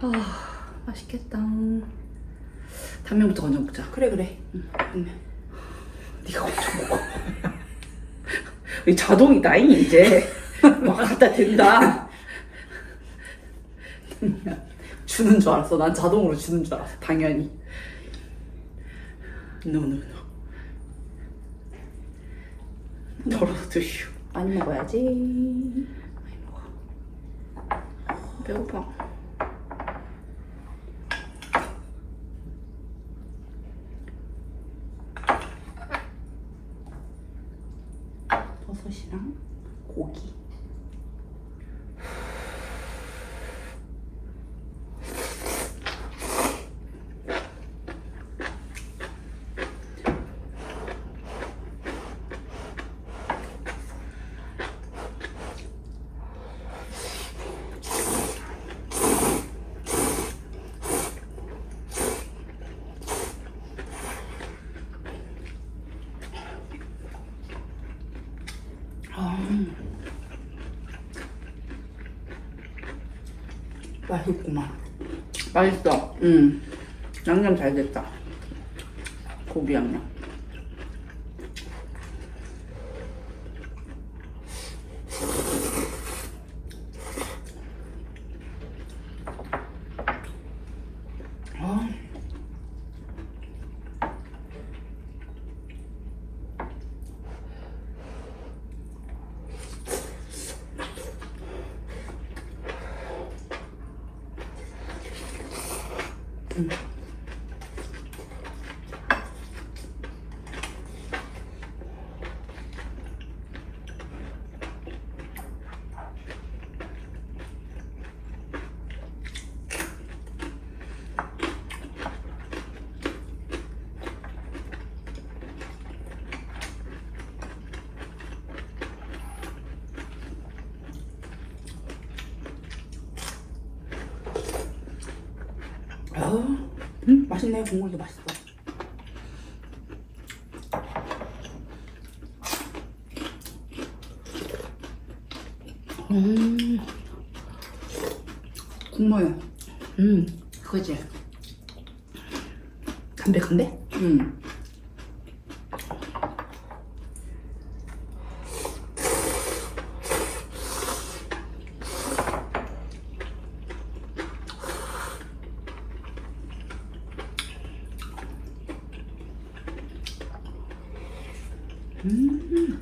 아 맛있겠다. 단면부터 먼저 먹자. 그래 그래. 응. 네가 먼저 먹어. 이 자동이 나이 이제 막 갖다 댄다. 주는 줄 알았어. 난 자동으로 주는 줄 알았어. 당연히. 노노노. 덜어서 드시오. 많이 먹어야지. 배고파. 버섯이랑 고기. 맛있구만. 맛있어. 응. 양념 잘 됐다. 고기 양념. Mm. 아, 음, 맛있네. 국물도 맛있어. 음, 국물. 음, 그지? 담백한데? 응.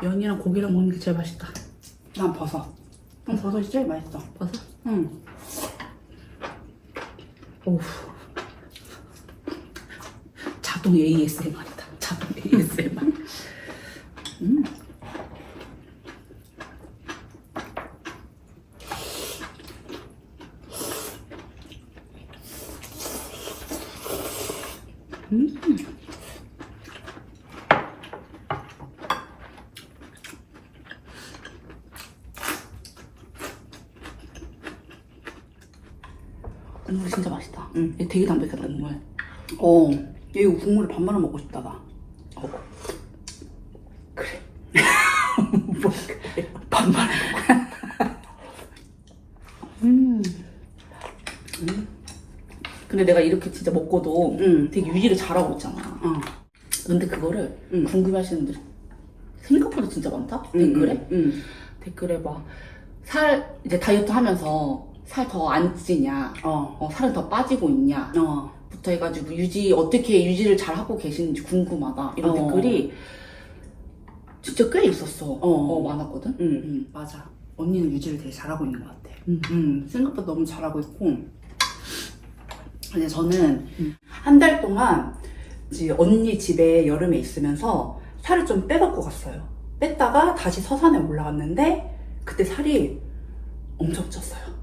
면이랑 고기랑 먹는 게 제일 맛있다. 난 버섯. 난 버섯이 제일 맛있어. 버섯? 응. 오우. 자동 ASMR이다. 자동 ASMR. 음. 음. 국물 진짜 맛있다. 응. 얘 되게 담백하다 국물. 어. 이거 국물을 반반을 먹고 싶다, 나. 어. 그래. 뭐 반반 먹어. 음. 음. 근데 내가 이렇게 진짜 먹고도 응. 되게 유지를 잘하고 있잖아. 어. 근데 그거를 응. 궁금해하시는 분들 생각보다 진짜 많다? 응, 댓글에? 응. 댓글에 막 살 이제 다이어트 하면서 살 더 안 찌냐? 어. 어, 살은 더 빠지고 있냐? 어. 부터 해가지고 유지 어떻게 유지를 잘 하고 계시는지 궁금하다 이런 어. 댓글이 진짜 꽤 있었어. 어, 많았거든. 응. 음. 맞아. 언니는 유지를 되게 잘하고 있는 것 같아. 음. 음, 생각보다 너무 잘하고 있고. 근데 저는 음. 한달 동안 이제 언니 집에 여름에 있으면서 살을 좀 빼갖고 갔어요. 뺐다가 다시 서산에 올라갔는데 그때 살이 엄청 쪘어요.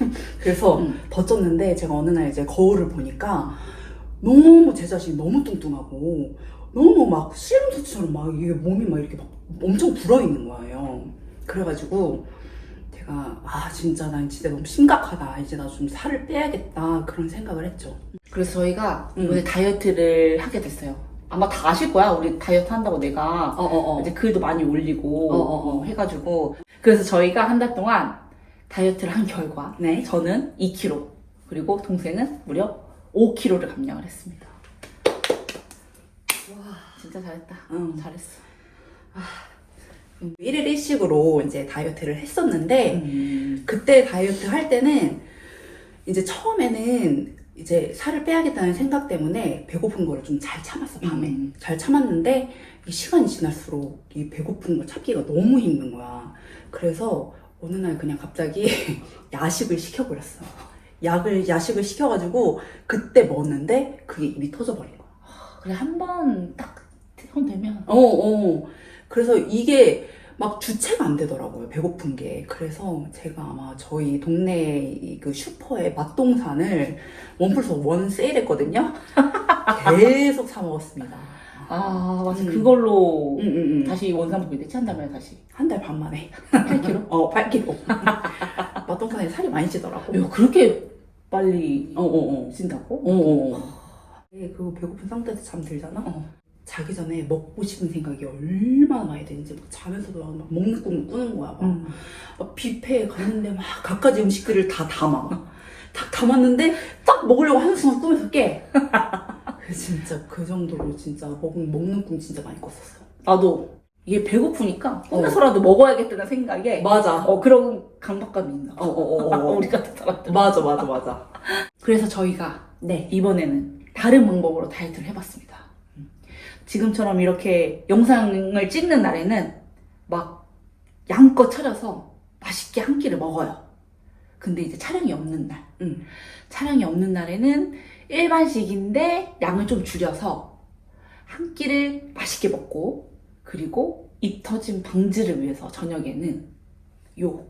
그래서 음. 더 쪘는데 제가 어느 날 이제 거울을 보니까 너무 제 자신이 너무 뚱뚱하고 너무 막 씨름소처럼 막 이게 몸이 막 이렇게 막 엄청 불어 있는 거예요. 그래가지고 제가 아 진짜 난 진짜 너무 심각하다. 이제 나 좀 살을 빼야겠다 그런 생각을 했죠. 그래서 저희가 음. 이번에 다이어트를 하게 됐어요. 아마 다 아실 거야. 우리 다이어트 한다고 내가 어 어 어. 이제 글도 많이 올리고 어, 어, 어. 해가지고 그래서 저희가 한 달 동안 다이어트를 한 결과 네. 저는 2kg 그리고 동생은 무려 5kg를 감량을 했습니다. 와 진짜 잘했다. 응. 잘했어. 1일 1식으로 이제 다이어트를 했었는데 음. 그때 다이어트 할 때는 이제 처음에는 이제 살을 빼야겠다는 생각 때문에 배고픈 거를 좀 잘 참았어 밤에 음. 잘 참았는데 이 시간이 지날수록 이 배고픈 걸 참기가 너무 힘든 거야 그래서 어느 날 그냥 갑자기 야식을 시켜버렸어 약을 야식을 시켜가지고 그때 먹었는데 그게 입이 터져버린 거야 그래 한 번딱 손대면 어, 어. 그래서 이게 막 주체가 안 되더라고요. 배고픈 게. 그래서 제가 아마 저희 동네 이그 슈퍼에 맛동산을 원 플러스 원 세일했거든요. 계속 사 먹었습니다. 아 맞아 음. 그걸로 응, 응, 응. 다시 원상복귀 됐지 한 달 만에 다시 한 달 반 만에. 8kg? 어, 8kg. 맛동산에 살이 많이 찌더라고. 야 그렇게 빨리 어, 어, 어. 찐다고? 어, 어. 네, 그 배고픈 상태에서 잠 들잖아? 어. 자기 전에 먹고 싶은 생각이 얼마나 많이 드는지 막 자면서도 막 먹는 꿈을 꾸는 거야. 막. 음. 막 뷔페에 갔는데 막 갖가지 음식들을 다 담아. 딱 담았는데 딱 먹으려고 하는 순간 꿈에서 깨. 그 진짜 그 정도로 진짜 먹, 먹는 꿈 진짜 많이 꿨었어. 나도 이게 배고프니까 꿈에서라도 먹어야겠다는 생각에 맞아. 어 그런 강박감이 있나 봐. 어, 어, 어, 어. 우리 같은 사람들. 맞아, 맞아, 맞아. 그래서 저희가 네. 이번에는 다른 방법으로 다이어트를 해봤습니다. 지금처럼 이렇게 영상을 찍는 날에는 막 양껏 차려서 맛있게 한 끼를 먹어요. 근데 이제 촬영이 없는 날. 응. 촬영이 없는 날에는 일반식인데 양을 좀 줄여서 한 끼를 맛있게 먹고 그리고 입 터짐 방지를 위해서 저녁에는 요, 요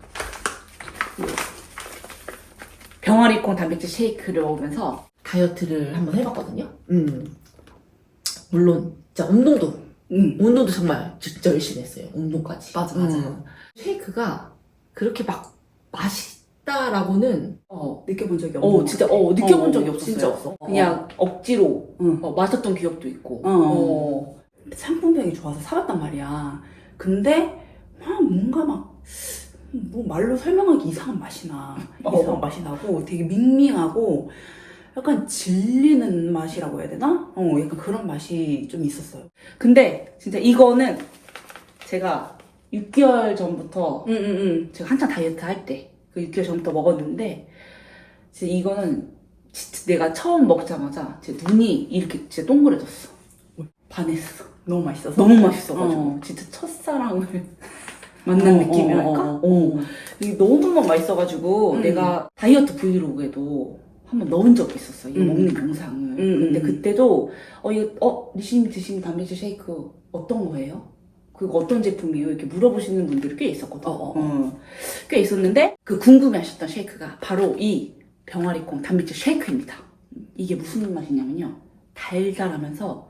병아리콩 단백질 쉐이크를 먹으면서 다이어트를 한번 해봤거든요. 음. 물론 진짜 운동도 응. 운동도 정말 진짜 열심히 했어요. 운동까지. 맞아, 맞아. 음. 쉐이크가 그렇게 막 맛 있다라고는 어, 느껴본 적이 없는 어 것 진짜 같아. 어 느껴본 어, 적이 어, 없었어요. 진짜 없어. 그냥 억지로 응. 어, 마셨던 기억도 있고. 어. 어. 상품병이 좋아서 사봤단 말이야. 근데 막 뭔가 막 뭐 말로 설명하기 이상한 맛이 나. 어. 이상한 맛이 나고 되게 밍밍하고 약간 질리는 맛이라고 해야 되나? 어, 약간 그런 맛이 좀 있었어요. 근데 진짜 이거는 제가 6개월 전부터 응, 응, 응. 제가 한창 다이어트 할 때 그 6개월 전부터 먹었는데 진짜 이거는 진짜 내가 처음 먹자마자 제 눈이 이렇게 진짜 동그래졌어. 반했어. 너무 맛있어서. 너무 맛있어가지고 어. 진짜 첫사랑을 만난 느낌이랄까? 어, 이게 너무너무 맛있어가지고 음. 내가 다이어트 브이로그에도 한번 넣은 적이 있었어. 이거 음. 먹는 영상을. 음, 근데 음. 그때도 어 이거 어 리시님이 드시는 단백질 쉐이크 어떤 거예요? 그거 어떤 제품이에요? 이렇게 물어보시는 분들이 꽤 있었거든. 어, 어, 어, 꽤 있었는데 그 궁금해하셨던 쉐이크가 바로 이 병아리콩 단백질 쉐이크입니다. 이게 무슨 맛이냐면요. 달달하면서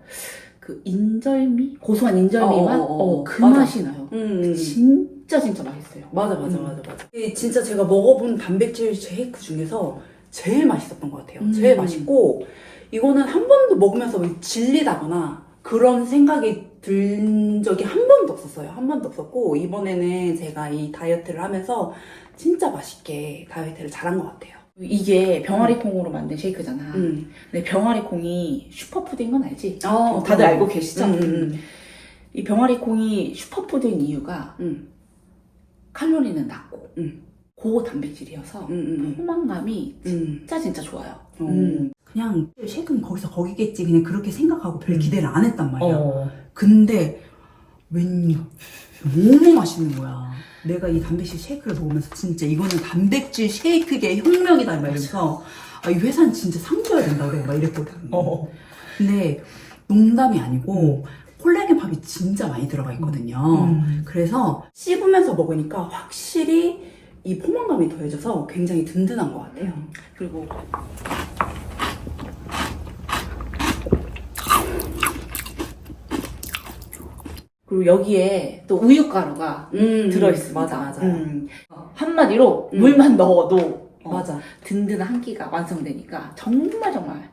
그 인절미 고소한 인절미 어, 맛, 어, 어, 어, 그 맞아. 맛이 나요. 음. 진짜 진짜 맛있어요. 맞아, 맞아, 음. 맞아, 맞아. 이 진짜 제가 먹어본 단백질 쉐이크 중에서 제일 맛있었던 것 같아요. 음. 제일 맛있고, 이거는 한 번도 먹으면서 왜 질리다거나 그런 생각이 든 적이 한 번도 없었어요. 한 번도 없었고, 이번에는 제가 이 다이어트를 하면서 진짜 맛있게 다이어트를 잘한 것 같아요. 이게 병아리 콩으로 만든 쉐이크잖아. 음. 근데 병아리 콩이 슈퍼푸드인 건 알지? 어, 다들 알고 계시죠? 음, 음, 이 병아리 콩이 슈퍼푸드인 이유가 음. 칼로리는 낮고 음. 고단백질이어서 음, 음, 포만감이 음. 진짜 진짜 좋아요. 음. 음. 그냥 쉐이크는 거기서 거기겠지. 그냥 그렇게 생각하고 별 음. 기대를 안 했단 말이야. 어. 근데 웬요 너무 맛있는 거야. 내가 이 단백질 쉐이크를 먹으면서 진짜 이거는 단백질 쉐이크계 혁명이다 막 이러면서 아, 이 회사는 진짜 상 줘야 된다 그래 막 이랬거든. 어. 근데 농담이 아니고 콜라겐 팝이 진짜 많이 들어가 있거든요. 음. 그래서 씹으면서 먹으니까 확실히 이 포만감이 더해져서 굉장히 든든한 것 같아요. 그리고 그리고 여기에 또 우유가루가 음, 들어있습니다. 맞아, 맞아. 음. 한마디로 음. 물만 넣어도 어, 맞아. 든든한 한 끼가 완성되니까 정말 정말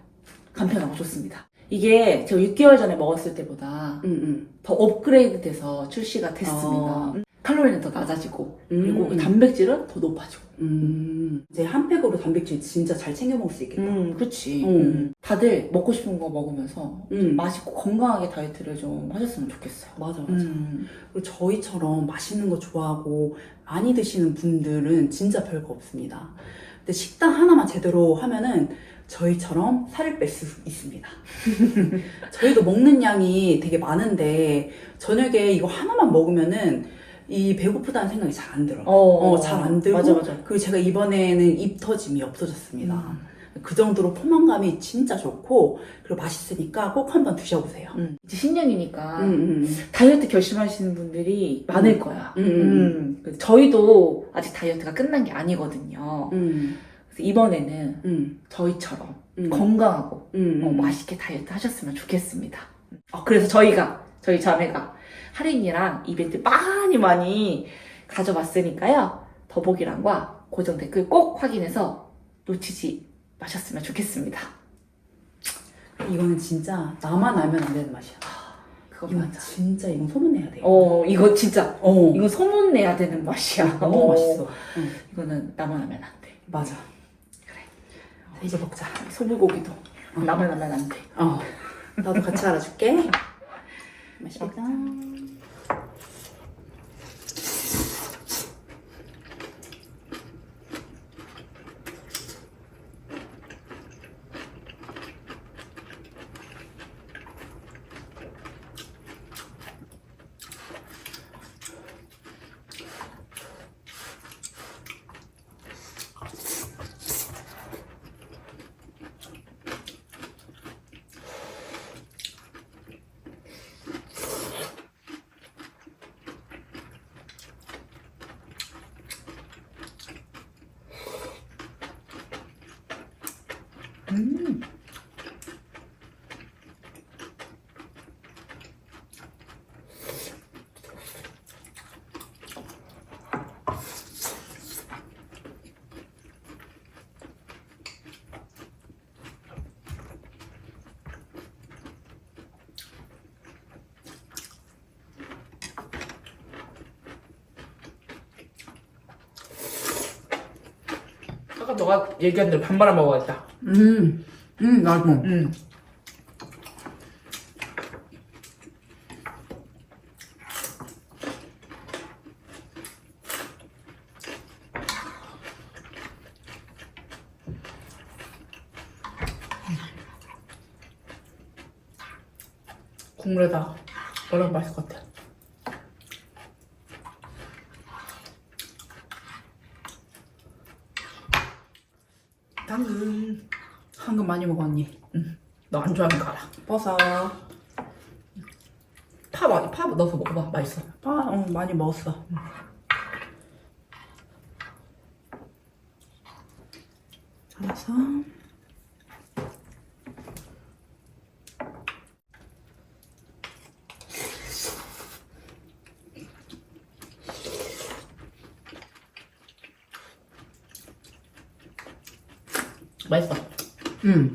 간편하고 좋습니다. 이게 제가 6개월 전에 먹었을 때보다 음, 음. 더 업그레이드 돼서 출시가 됐습니다. 어. 칼로리는 더 낮아지고 그리고 음. 단백질은 더 높아지고. 음. 이제 한 팩으로 단백질 진짜 잘 챙겨 먹을 수 있겠다. 음, 그치. 음. 음. 다들 먹고 싶은 거 먹으면서 음. 맛있고 건강하게 다이어트를 좀 하셨으면 좋겠어요. 맞아, 맞아. 음. 그리고 저희처럼 맛있는 거 좋아하고 많이 드시는 분들은 진짜 별거 없습니다. 근데 식단 하나만 제대로 하면은 저희처럼 살을 뺄 수 있습니다. 저희도 먹는 양이 되게 많은데 저녁에 이거 하나만 먹으면은 이 배고프다는 생각이 잘 안 들어. 어, 잘 안 들고 맞아, 맞아. 그리고 제가 이번에는 입 터짐이 없어졌습니다. 음. 그 정도로 포만감이 진짜 좋고 그리고 맛있으니까 꼭 한번 드셔보세요. 음. 이제 신년이니까 음, 음, 다이어트 결심하시는 분들이 많을 거야. 음, 음. 음. 저희도 아직 다이어트가 끝난 게 아니거든요. 음, 그래서 이번에는 음, 저희처럼 음, 건강하고 음, 어, 맛있게 다이어트 하셨으면 좋겠습니다. 어, 그래서 저희가 저희 자매가 할인이랑 이벤트 많이 많이 가져왔으니까요. 더보기란과 고정 댓글 꼭 확인해서 놓치지 마셨으면 좋겠습니다. 이거는 진짜 나만 알면 안 되는 맛이야. 그거 이거 맞아. 진짜 이건 소문내야 돼. 어, 이거 진짜 어. 이거 소문 내야 되는 맛이야. 너무 어, 맛있어. 응, 이거는 나만 하면 안 돼. 맞아. 그래. 자, 이제 먹자. 소불고기도 어. 나만 하면 안 돼. 어. 나도 같이 알아줄게. 맛있겠다. 아까 너가 얘기한 대로 반반을 먹어야겠다. 음, 음, 나도. 음. 국물에다 얼른 맛있을 것 같아. 당근. 당근 많이 먹어, 언니. 너안 좋아하는 거 알아. 버섯. 파 많이 파 넣어서 먹어봐. 맛있어. 아, 어, 많이 먹었어. 잘라서. 맛있어. 음.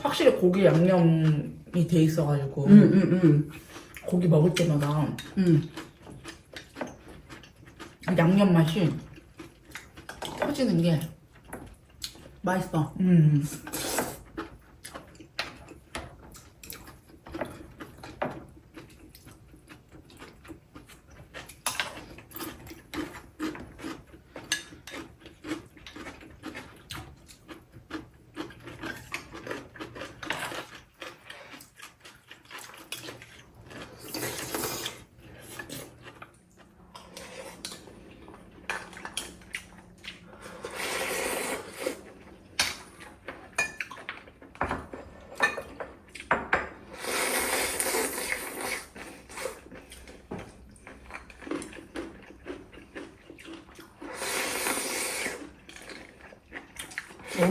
확실히 고기 양념이 돼 있어가지고 음, 음, 음. 고기 먹을 때마다 음. 양념 맛이 터지는 게 맛있어. 음.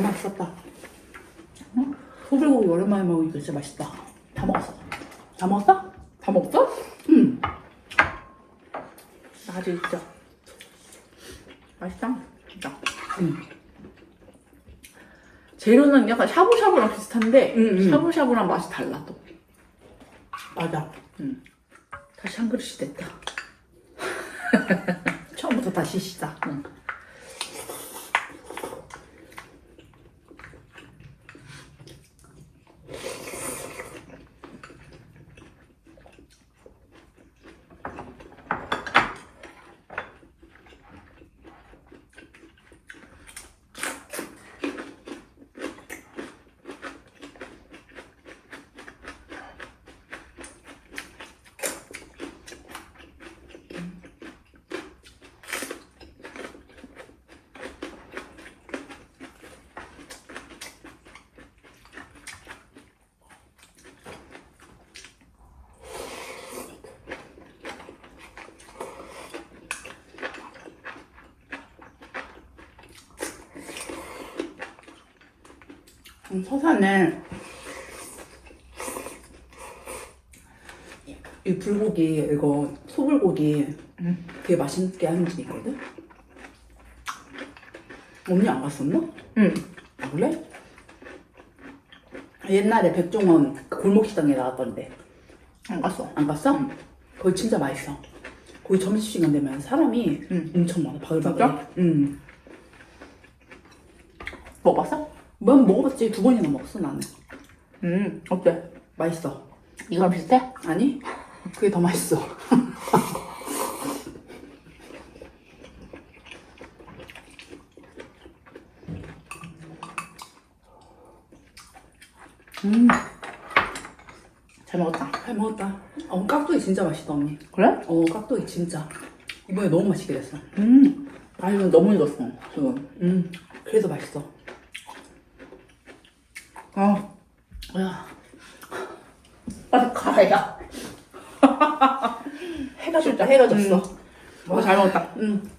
맛있었다. 응? 소불고기 오랜만에 먹으니까 진짜 맛있다. 다 먹었어. 다 먹었어? 다 먹었어? 응. 나 아직 있죠. 맛있다. 진짜. 응. 재료는 약간 샤브샤브랑 비슷한데 응, 응. 샤브샤브랑 맛이 달라 또. 맞아. 다시 한 그릇이 됐다. 처음부터 다시 시작. 응. 서산에 이 불고기 이거 소불고기 응. 되게 맛있게 하는 집이 있거든. 언니 안 갔었나? 응. 아, 그래? 옛날에 백종원 그 골목식당에 나왔던데 안 갔어. 안 갔어? 거기 진짜 맛있어. 거기 점심시간 되면 사람이 응. 엄청 많아. 바글바글. 진짜? 응. 먹어봤어? 난 먹어봤지 두 번이나 먹었어 나는. 음. 어때? 맛있어. 이거랑 비슷해? 아니? 그게 더 맛있어. 음. 잘 먹었다. 잘 먹었다. 어, 깍두기 진짜 맛있다, 언니. 그래? 어, 깍두기 진짜. 이번에 너무 맛있게 됐어. 음. 아 이거 너무 익었어 지금. 음, 그래서 맛있어. 아. 야. 가야. 해가 졌다, 해가 졌어. 음. 와, 잘 먹었다. 음,